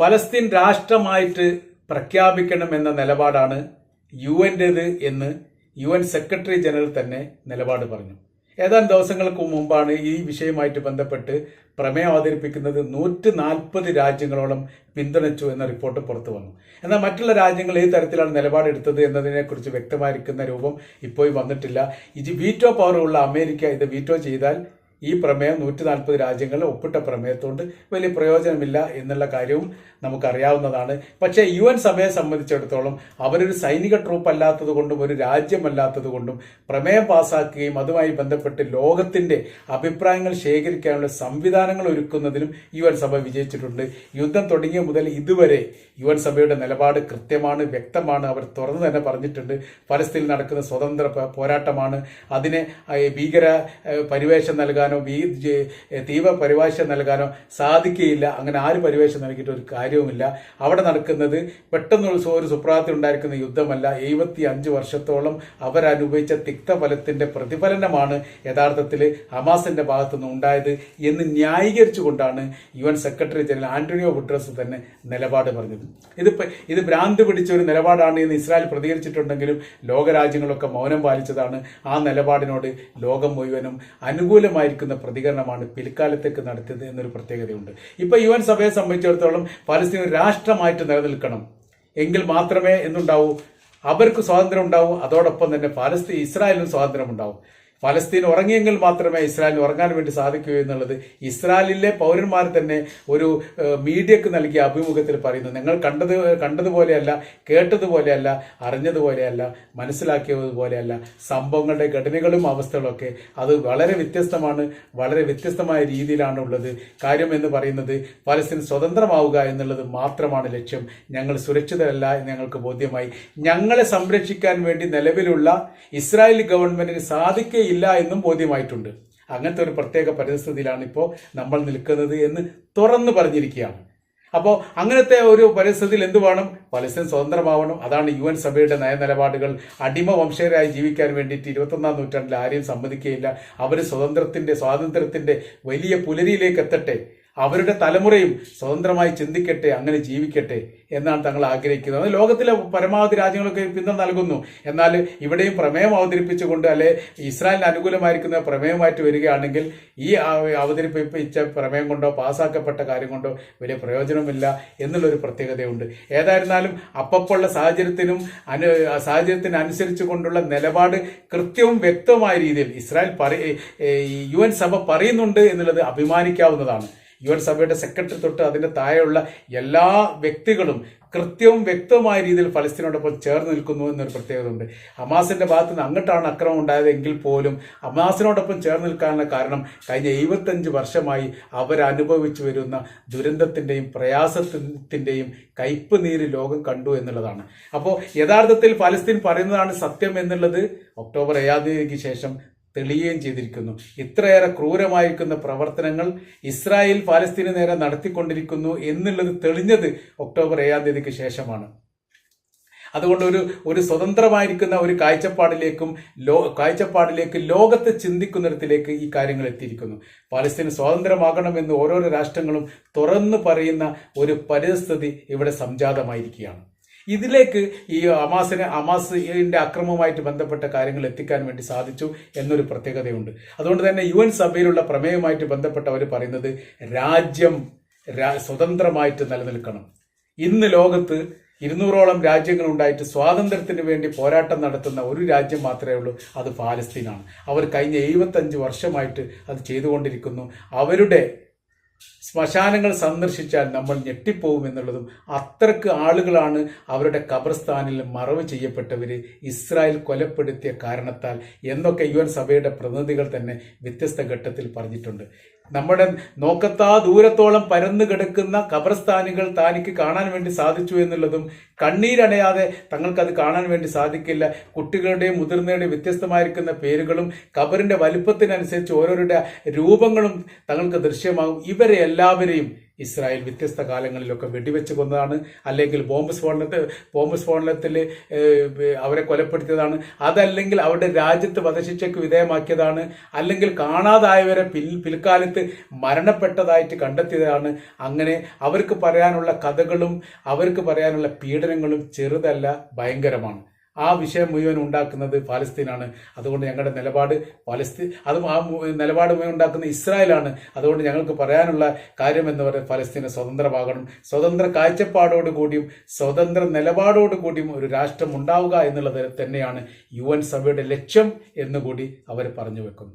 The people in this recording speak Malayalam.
ഫലസ്തീൻ രാഷ്ട്രമായിട്ട് പ്രഖ്യാപിക്കണമെന്ന നിലപാടാണ് യു എന്റേത് എന്ന് യു എൻ സെക്രട്ടറി ജനറൽ തന്നെ നിലപാട് പറഞ്ഞു. ഏതാനും ദിവസങ്ങൾക്ക് മുമ്പാണ് ഈ വിഷയമായിട്ട് ബന്ധപ്പെട്ട് പ്രമേയം അവതരിപ്പിക്കുന്നത് നൂറ്റി നാൽപ്പത് രാജ്യങ്ങളോളം പിന്തുണച്ചു എന്ന റിപ്പോർട്ട് പുറത്തു വന്നു. എന്നാൽ മറ്റുള്ള രാജ്യങ്ങൾ ഏത് തരത്തിലാണ് നിലപാടെടുത്തത് എന്നതിനെക്കുറിച്ച് വ്യക്തമായിരിക്കുന്ന രൂപം ഇപ്പോഴും വന്നിട്ടില്ല. ഇത് വീറ്റോ പവറുള്ള അമേരിക്ക ഇത് വീറ്റോ ചെയ്താൽ ഈ പ്രമേയം നൂറ്റി നാൽപ്പത് രാജ്യങ്ങൾ ഒപ്പിട്ട പ്രമേയത്തോണ്ട് വലിയ പ്രയോജനമില്ല എന്നുള്ള കാര്യവും നമുക്കറിയാവുന്നതാണ്. പക്ഷേ യു എൻ സഭയെ സംബന്ധിച്ചിടത്തോളം അവരൊരു സൈനിക ട്രൂപ്പ് അല്ലാത്തത് കൊണ്ടും ഒരു രാജ്യമല്ലാത്തത് കൊണ്ടും പ്രമേയം പാസാക്കുകയും അതുമായി ബന്ധപ്പെട്ട് ലോകത്തിന്റെ അഭിപ്രായങ്ങൾ ശേഖരിക്കാനുള്ള സംവിധാനങ്ങൾ ഒരുക്കുന്നതിനും യു എൻ സഭ വിജയിച്ചിട്ടുണ്ട്. യുദ്ധം തുടങ്ങിയ മുതൽ ഇതുവരെ യു എൻ സഭയുടെ നിലപാട് കൃത്യമാണ് വ്യക്തമാണ്. അവർ തുറന്നു തന്നെ പറഞ്ഞിട്ടുണ്ട്. ഫലസ്തീനിൽ നടക്കുന്ന സ്വതന്ത്ര പോരാട്ടമാണ്. അതിനെ ഭീകര പരിവേഷം പരിവേഷം നൽകാനോ ഭീ തീവ പരിഭാഷ നൽകാനോ സാധിക്കുകയില്ല. അങ്ങനെ ആര് പരിവേഷം നൽകിയിട്ട് ഒരു കാര്യവുമില്ല. അവിടെ നടക്കുന്നത് പെട്ടെന്നുള്ള ഒരു സുപ്രാത്തിൽ ഉണ്ടായിരിക്കുന്ന യുദ്ധമല്ല. എഴുപത്തി അഞ്ച് വർഷത്തോളം അവരനുഭവിച്ച തിക്തഫലത്തിന്റെ പ്രതിഫലനമാണ് യഥാർത്ഥത്തിൽ ഹമാസിന്റെ ഭാഗത്തുനിന്ന് ഉണ്ടായത് എന്ന് ന്യായീകരിച്ചുകൊണ്ടാണ് U N secretary general Antonio Guterres തന്നെ നിലപാട് പറഞ്ഞത്. ഇത് ഇത് ഭ്രാന്ത് പിടിച്ച ഒരു നിലപാടാണ് എന്ന് ഇസ്രായേൽ പ്രതികരിച്ചിട്ടുണ്ടെങ്കിലും ലോകരാജ്യങ്ങളൊക്കെ മൗനം പാലിച്ചതാണ് ആ നിലപാടിനോട് ലോകം മുഴുവനും അനുകൂലമായിരിക്കുന്ന പ്രതികരണമാണ് പിൽക്കാലത്തേക്ക് നടത്തിയത് എന്നൊരു പ്രത്യേകതയുണ്ട്. ഇപ്പൊ യു എൻ സഭയെ സംബന്ധിച്ചിടത്തോളം പലസ്തീൻ രാഷ്ട്രമായിട്ട് നിലനിൽക്കണം. എങ്കിൽ മാത്രമേ എന്നുണ്ടാവൂ അവർക്ക് സ്വാതന്ത്ര്യം ഉണ്ടാവും. അതോടൊപ്പം തന്നെ പാലസ്തീൻ ഇസ്രായേലിനും സ്വാതന്ത്ര്യം ഉണ്ടാവും ഫലസ്തീൻ ഉറങ്ങിയെങ്കിൽ മാത്രമേ ഇസ്രായേലിന് ഉറങ്ങാൻ വേണ്ടി സാധിക്കൂ എന്നുള്ളത് ഇസ്രായേലിലെ പൗരന്മാർ തന്നെ ഒരു മീഡിയക്ക് നൽകിയ അഭിമുഖത്തിൽ പറയുന്നു. നിങ്ങൾ കണ്ടത് കണ്ടതുപോലെയല്ല കേട്ടതുപോലെയല്ല അറിഞ്ഞതുപോലെയല്ല മനസ്സിലാക്കിയതുപോലെയല്ല സംഭവങ്ങളുടെ ഘടനകളും അവസ്ഥകളൊക്കെ അത് വളരെ വ്യത്യസ്തമാണ് വളരെ വ്യത്യസ്തമായ രീതിയിലാണ് ഉള്ളത്. കാര്യം എന്ന് പറയുന്നത് ഫലസ്തീൻ സ്വതന്ത്രമാവുക എന്നുള്ളത് മാത്രമാണ് ലക്ഷ്യം. ഞങ്ങൾ സുരക്ഷിതരല്ല എന്ന് ഞങ്ങൾക്ക് ബോധ്യമായി. ഞങ്ങളെ സംരക്ഷിക്കാൻ വേണ്ടി നിലവിലുള്ള ഇസ്രായേൽ ഗവൺമെന്റിന് സാധിക്കുകയില്ല എന്നും ബോധ്യമായിട്ടുണ്ട്. അങ്ങനത്തെ ഒരു പ്രത്യേക പരിസ്ഥിതിയിലാണ് ഇപ്പോൾ നമ്മൾ നിൽക്കുന്നത് എന്ന് തുറന്നു പറഞ്ഞിരിക്കുകയാണ്. അപ്പോൾ അങ്ങനത്തെ ഒരു പരിസ്ഥിതിയിൽ എന്ത് വേണം? പലസ്തീൻ സ്വതന്ത്രമാവണം. അതാണ് യു എൻ സഭയുടെ നയനിലപാടുകൾ. അടിമ വംശജരായി ജീവിക്കാൻ വേണ്ടിയിട്ട് ഇരുപത്തൊന്നാം നൂറ്റാണ്ടിൽ ആരെയും സമ്മതിക്കുകയില്ല. അവർ സ്വതന്ത്രത്തിന്റെ സ്വാതന്ത്ര്യത്തിന്റെ വലിയ പുലരിയിലേക്ക് എത്തട്ടെ. അവരുടെ തലമുറയും സ്വതന്ത്രമായി ചിന്തിക്കട്ടെ അങ്ങനെ ജീവിക്കട്ടെ എന്നാണ് തങ്ങൾ ആഗ്രഹിക്കുന്നത്. ലോകത്തിലെ പരമാവധി രാജ്യങ്ങളൊക്കെ പിന്തുണ നൽകുന്നു. എന്നാൽ ഇവിടെയും പ്രമേയം അവതരിപ്പിച്ചുകൊണ്ട് അല്ലെ ഇസ്രായേലിന് അനുകൂലമായിരിക്കുന്ന പ്രമേയമായിട്ട് വരികയാണെങ്കിൽ ഈ അവതരിപ്പിച്ച പ്രമേയം കൊണ്ടോ പാസ്സാക്കപ്പെട്ട കാര്യം കൊണ്ടോ വലിയ പ്രയോജനമില്ല എന്നുള്ളൊരു പ്രത്യേകതയുണ്ട്. ഏതായിരുന്നാലും അപ്പപ്പുള്ള സാഹചര്യത്തിനും അനു സാഹചര്യത്തിന് അനുസരിച്ച് കൊണ്ടുള്ള നിലപാട് കൃത്യവും വ്യക്തവുമായ രീതിയിൽ ഇസ്രായേൽ പറ യു എൻ സഭ പറയുന്നുണ്ട് എന്നുള്ളത് അഭിമാനിക്കാവുന്നതാണ്. യു എൻ സഭയുടെ സെക്രട്ടറി തൊട്ട് അതിന്റെ താഴെയുള്ള എല്ലാ വ്യക്തികളും കൃത്യവും വ്യക്തവുമായ രീതിയിൽ ഫലസ്തീനോടൊപ്പം ചേർന്ന് നിൽക്കുന്നു എന്നൊരു പ്രത്യേകത ഉണ്ട് ഹമാസിന്റെ ഭാഗത്ത് നിന്ന് അങ്ങോട്ടാണ് അക്രമം ഉണ്ടായതെങ്കിൽ പോലും ഹമാസിനോടൊപ്പം ചേർന്ന് നിൽക്കാനുള്ള കാരണം കഴിഞ്ഞ എഴുപത്തഞ്ച് വർഷമായി അവരനുഭവിച്ചു വരുന്ന ദുരന്തത്തിന്റെയും പ്രയാസത്തിന്റെയും കയ്പ് നീര് ലോകം കണ്ടു എന്നുള്ളതാണ്. അപ്പോൾ യഥാർത്ഥത്തിൽ ഫലസ്തീൻ പറയുന്നതാണ് സത്യം എന്നുള്ളത് ഒക്ടോബർ ഏഴാം തീയതിക്ക് ശേഷം തെളിയുകയും ചെയ്തിരിക്കുന്നു. ഇത്രയേറെ ക്രൂരമായിരിക്കുന്ന പ്രവർത്തനങ്ങൾ ഇസ്രായേൽ പാലസ്തീന് നേരെ നടത്തിക്കൊണ്ടിരിക്കുന്നു എന്നുള്ളത് തെളിഞ്ഞത് ഒക്ടോബർ ഏഴാം തീയതിക്ക് ശേഷമാണ്. അതുകൊണ്ട് ഒരു ഒരു സ്വതന്ത്രമായിരിക്കുന്ന ഒരു കാഴ്ചപ്പാടിലേക്കും ലോ കാഴ്ചപ്പാടിലേക്ക് ലോകത്തെ ചിന്തിക്കുന്നിടത്തിലേക്ക് ഈ കാര്യങ്ങൾ എത്തിയിരിക്കുന്നു. പാലസ്തീന് സ്വാതന്ത്ര്യമാകണമെന്ന് ഓരോരോ രാഷ്ട്രങ്ങളും തുറന്നു പറയുന്ന ഒരു പരിസ്ഥിതി ഇവിടെ സംജാതമായിരിക്കുകയാണ്. ഇതിലേക്ക് ഈ അമാസിനെ അമാസിന്റെ അക്രമവുമായിട്ട് ബന്ധപ്പെട്ട കാര്യങ്ങൾ എത്തിക്കാൻ വേണ്ടി സാധിച്ചു എന്നൊരു പ്രത്യേകതയുണ്ട്. അതുകൊണ്ട് തന്നെ യു എൻ സഭയിലുള്ള പ്രമേയവുമായിട്ട് ബന്ധപ്പെട്ട് അവർ പറയുന്നത് രാജ്യം സ്വതന്ത്രമായിട്ട് നിലനിൽക്കണം. ഇന്ന് ലോകത്ത് ഇരുന്നൂറോളം രാജ്യങ്ങൾ ഉണ്ടായിട്ട് സ്വാതന്ത്ര്യത്തിന് വേണ്ടി പോരാട്ടം നടത്തുന്ന ഒരു രാജ്യം മാത്രമേ ഉള്ളൂ അത് പാലസ്തീനാണ് അവർ കഴിഞ്ഞ എഴുപത്തഞ്ച് വർഷമായിട്ട് അത് ചെയ്തുകൊണ്ടിരിക്കുന്നു. അവരുടെ ശ്മശാനങ്ങൾ സന്ദർശിച്ചാൽ നമ്മൾ ഞെട്ടിപ്പോവും എന്നുള്ളതും അത്രയ്ക്ക് ആളുകളാണ് അവരുടെ ഖബർസ്ഥാനിൽ മറവ് ചെയ്യപ്പെട്ടവർ ഇസ്രായേൽ കൊലപ്പെടുത്തിയ കാരണത്താൽ എന്നൊക്കെ യു സഭയുടെ പ്രതിനിധികൾ തന്നെ വ്യത്യസ്ത ഘട്ടത്തിൽ പറഞ്ഞിട്ടുണ്ട്. നമ്മുടെ നോക്കത്താ ദൂരത്തോളം പരന്നു കിടക്കുന്ന ഖബർസ്ഥാനികൾ താനിക്ക് കാണാൻ വേണ്ടി സാധിച്ചു എന്നുള്ളതും കണ്ണീരണയാതെ തങ്ങൾക്കത് കാണാൻ വേണ്ടി സാധിക്കില്ല. കുട്ടികളുടെയും മുതിർന്നവരുടെയും വ്യത്യസ്തമായിരിക്കുന്ന പേരുകളും കബറിന്റെ വലുപ്പത്തിനനുസരിച്ച് ഓരോരുടെ രൂപങ്ങളും തങ്ങൾക്ക് ദൃശ്യമാകും. ഇവരെ എല്ലാവരെയും ഇസ്രായേൽ വ്യത്യസ്ത കാലങ്ങളിലൊക്കെ വെടിവെച്ച് കൊന്നതാണ്. അല്ലെങ്കിൽ ബോംബ് സ്ഫോടനത്തിൽ ബോംബ് സ്ഫോടനത്തിൽ അവരെ കൊലപ്പെടുത്തിയതാണ്. അതല്ലെങ്കിൽ അവരുടെ രാജ്യത്ത് വധശിക്ഷയ്ക്ക് വിധേയമാക്കിയതാണ്. അല്ലെങ്കിൽ കാണാതായവരെ പിൽ പിൽക്കാലത്ത് മരണപ്പെട്ടതായിട്ട് കണ്ടെത്തിയതാണ്. അങ്ങനെ അവർക്ക് പറയാനുള്ള കഥകളും അവർക്ക് പറയാനുള്ള പീഡനങ്ങളും ചെറുതല്ല ഭയങ്കരമാണ്. ആ വിഷയം മുഴുവൻ ഉണ്ടാക്കുന്നത് പാലസ്തീനാണ് അതുകൊണ്ട് ഞങ്ങളുടെ നിലപാട് പാലസ്തീൻ അത് ആ നിലപാട് മുഴുവൻ ഉണ്ടാക്കുന്ന ഇസ്രായേലാണ്. അതുകൊണ്ട് ഞങ്ങൾക്ക് പറയാനുള്ള കാര്യം എന്ന് പറയുന്നത് പലസ്തീന് സ്വതന്ത്രമാകണം. സ്വതന്ത്ര കാഴ്ചപ്പാടോട് കൂടിയും സ്വതന്ത്ര നിലപാടോട് കൂടിയും ഒരു രാഷ്ട്രം ഉണ്ടാവുക എന്നുള്ളത് തന്നെയാണ് യു എൻ സഭയുടെ ലക്ഷ്യം എന്നുകൂടി അവർ പറഞ്ഞു വെക്കുന്നു.